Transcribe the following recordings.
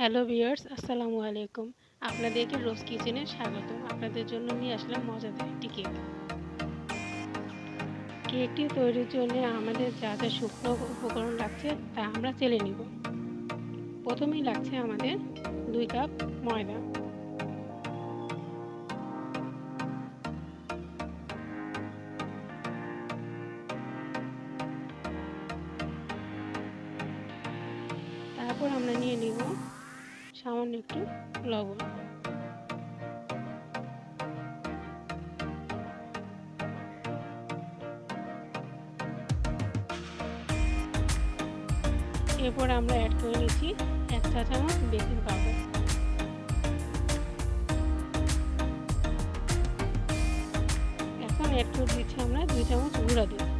Hello viewers, আসসালামু আলাইকুম। আপনাদেরকে রোজ কিচেনে স্বাগত আপনাদের জন্য নিয়ে আসলাম মজাদার একটি কেক। কেকটি তৈরির জন্য আমাদের যা যা শুকনো উপকরণ লাগছে তা আমরা চেলে নিব। প্রথমেই লাগছে আমাদের দুই কাপ ময়দা। তারপর আমরা নিয়ে নিব সামান্য একটু লবণ। এরপর আমরা অ্যাড করে নিচ্ছি এক চা চামচ বেকিং পাউডার এখন অ্যাড করে দিচ্ছি আমরা দুই চামচ গুঁড়া দুধ।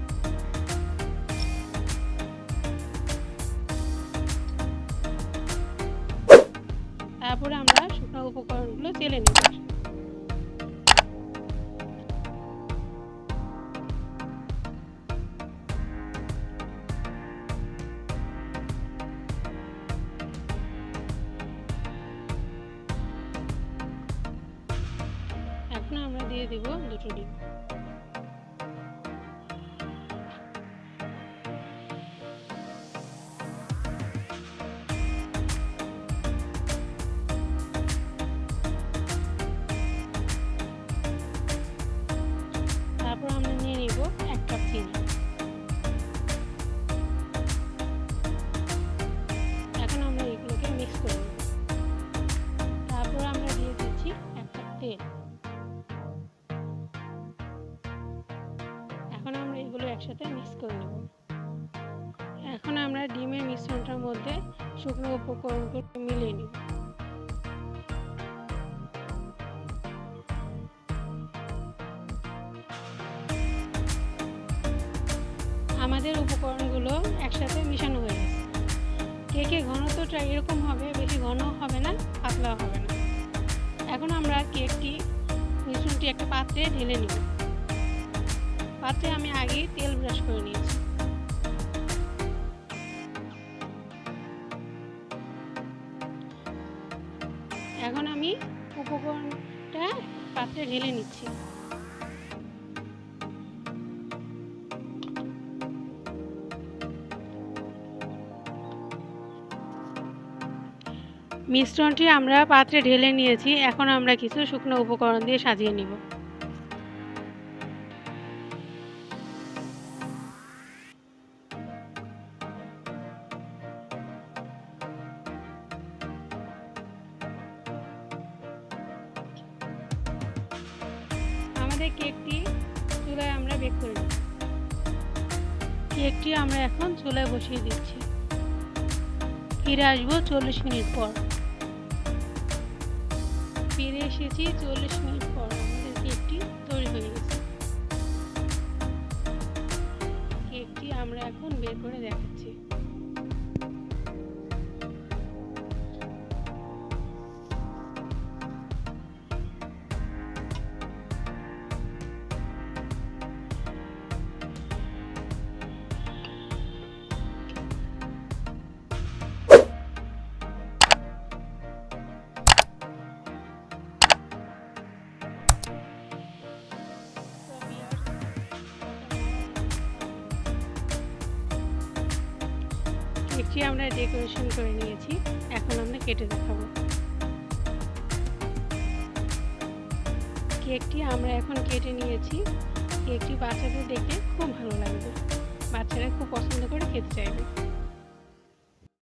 তারপরে আমরা শুকনো উপকরণগুলো চেলে নেব। এখন আমরা দিয়ে দেব দুটো ডিম। একসাথে মিক্স করে নেব। এখন আমরা ডিমের মিশ্রণটার মধ্যে শুকনো উপকরণগুলো মিলিয়ে নিব। আমাদের উপকরণগুলো একসাথে মিশানো হয়ে গেছে। কেকের ঘনত্বটা এরকম হবে, বেশি ঘন হবে না পাতলা হবে না। এখন আমরা কেকটি, মিশ্রণটি একটা পাত্রে ঢেলে নিব। পাত্রে আমি আগেই তেল ব্রাশ করে নিয়েছি। এখন আমি উপকরণটা পাত্রে ঢেলে নিচ্ছি। মিশ্রণটি আমরা পাত্রে ঢেলে নিয়েছি, এখন আমরা কিছু শুকনো উপকরণ দিয়ে সাজিয়ে নিব। আমাদের কেকটি চুলায় আমরা বেক করে নিই। কেকটি আমরা এখন চুলায় বসিয়ে দিচ্ছি। ফিরে আসব চল্লিশ মিনিট পর। ফিরে এসেছি চল্লিশ মিনিট পর। আমাদের কেকটি তৈরি হয়ে গেছে। কেকটি আমরা এখন বের করে দেখাচ্ছি। কেকটি আমরা ডেকোরেশন করে নিয়েছি। এখন আমরা কেটে দেখাবো। কেকটি আমরা এখন কেটে নিয়েছি। কেকটি বাচ্চাদের দেখে খুব ভালো লাগবে। বাচ্চারা খুব পছন্দ করে খেতে চাইবে।